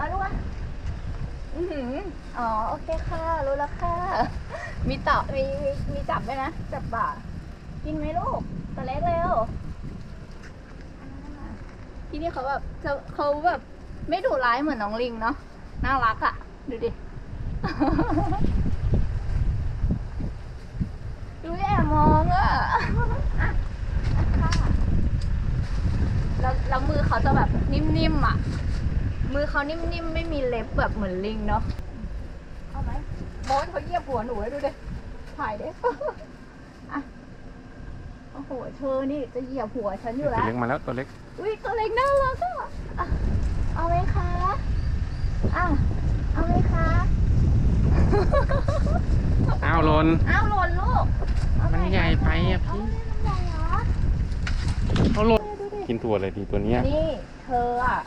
มาดูอะอือหืออ๋อ โอเคค่ะ รู้แล้วค่ะ มีต่อมีมีมีจับไหมนะ จับบ่า กินไหมลูกตัวเล็กเร็วที่นี่เขาแบบจะเขาแบบ ไม่ดุร้ายเหมือนน้องลิงเนาะ น่ารักอะ่ะดูดิ ดูแอบมองอะอะค่ะแล้วแล้วมือเขาจะแบบนิ่มๆอะ มือเขานิ่มๆ ไม่มีเล็บแบบเหมือนลิงเนาะเอาไหมโบอสเขาเหยียบหัวหนูให้ดูดิถ่ายดิ อะ โอ้โห เธอนี่จะเหยียบหัวฉันอยู่ตัวแล้ว เล็กมาแล้วตัวเล็กอุ้ยตัวเล็กน่ารักอะอะ เอาไหมคะอะเอาไหมคะ อ้าวหลน อ้าวหล่นลูกเอามันใหญ่ไปอะเอาพี่เลยมันใหญ่เหรอเขาหลนดูดิ กินถั่วเลยดีตัวเนี้ย นี่เธออะ